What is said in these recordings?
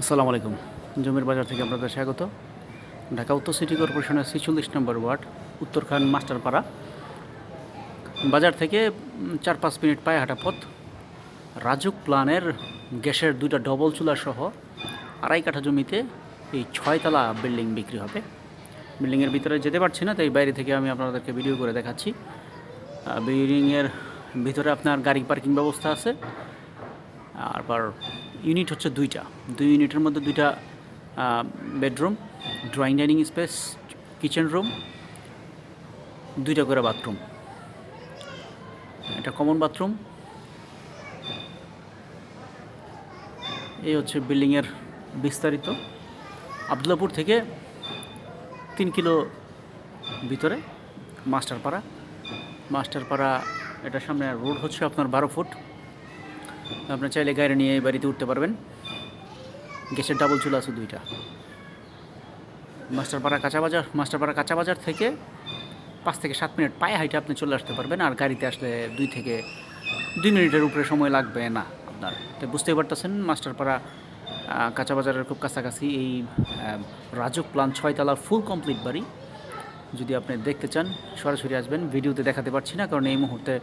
আসসালামু আলাইকুম। জমির বাজার থেকে আপনাদের স্বাগত। ঢাকা উত্তর সিটি কর্পোরেশনের ছেচল্লিশ নম্বর ওয়ার্ড, উত্তরখান মাস্টারপাড়া। বাজার থেকে চার পাঁচ মিনিট পায়ে হাঁটা পথ। রাজুক প্লানের গ্যাসের দুইটা ডবল চুলা সহ আড়াই কাঠা জমিতে এই ছয়তলা বিল্ডিং বিক্রি হবে। বিল্ডিংয়ের ভিতরে যেতে পারছি না, তাই বাইরে থেকে আমি আপনাদেরকে ভিডিও করে দেখাচ্ছি। বিল্ডিংয়ের ভিতরে আপনার গাড়ি পার্কিং ব্যবস্থা আছে। তারপর ইউনিট হচ্ছে দুইটা। দুই ইউনিটের মধ্যে দুইটা bedroom, drawing dining space, kitchen room, দুইটা করে বাথরুম। এটা কমন বাথরুম। এই হচ্ছে বিল্ডিংয়ের বিস্তারিত। আবদুল্লাপুর থেকে তিন কিলো ভিতরে, মাস্টারপাড়া। মাস্টারপাড়া, এটার সামনে রোড হচ্ছে আপনার বারো ফুট। আপনার চাইলে গাড়ি নিয়ে এই বাড়িতে উঠতে পারবেন। গ্যাসের ডাবল চুলা আছে দুইটা। মাস্টারপাড়া কাঁচা বাজার, মাস্টারপাড়া কাঁচা বাজার থেকে পাঁচ থেকে সাত মিনিট পায়ে হাইটে আপনি চলে আসতে পারবেন আর গাড়িতে আসলে দুই থেকে দুই মিনিটের উপরে সময় লাগবে না আপনার। তো বুঝতেই পারতেছেন, মাস্টারপাড়া কাঁচা বাজারের খুব কাছাকাছি এই রাজুক প্লান ছয়তলা ফুল কমপ্লিট বাড়ি। যদি আপনি দেখতে চান, সরাসরি আসবেন। ভিডিওতে দেখাতে পারছি না, কারণ এই মুহূর্তে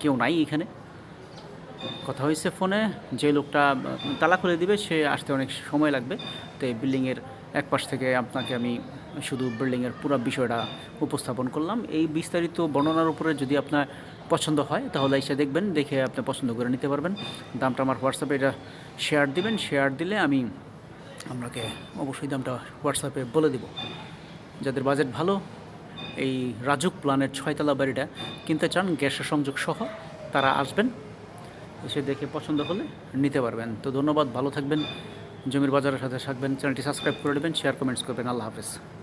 কেউ নাই এখানে। কথা হয়েছে ফোনে, যে লোকটা তালা খুলে দিবে, সে আসতে অনেক সময় লাগবে। তো এই বিল্ডিংয়ের এক পাশ থেকে আপনাকে আমি শুধু বিল্ডিংয়ের পুরো বিষয়টা উপস্থাপন করলাম। এই বিস্তারিত বর্ণনার উপরে যদি আপনার পছন্দ হয়, তাহলে এসে দেখবেন, দেখে আপনি পছন্দ করে নিতে পারবেন। দামটা আমার হোয়াটসঅ্যাপে এটা শেয়ার দিবেন। শেয়ার দিলে আমি আপনাকে অবশ্যই দামটা হোয়াটসঅ্যাপে বলে দিব। যাদের বাজেট ভালো, এই রাজুক প্ল্যানের ছয়তলা বাড়িটা কিনতে চান, গ্যাসের সংযোগ সহ, তারা আসবেন। এসে দেখে পছন্দ হলে নিতে পারবেন। তো ধন্যবাদ, ভালো থাকবেন, জমির বাজারের সাথে থাকবেন, চ্যানেলটি সাবস্ক্রাইব করে দেবেন শেয়ার কমেন্টস করবেন। আল্লাহ হাফেজ।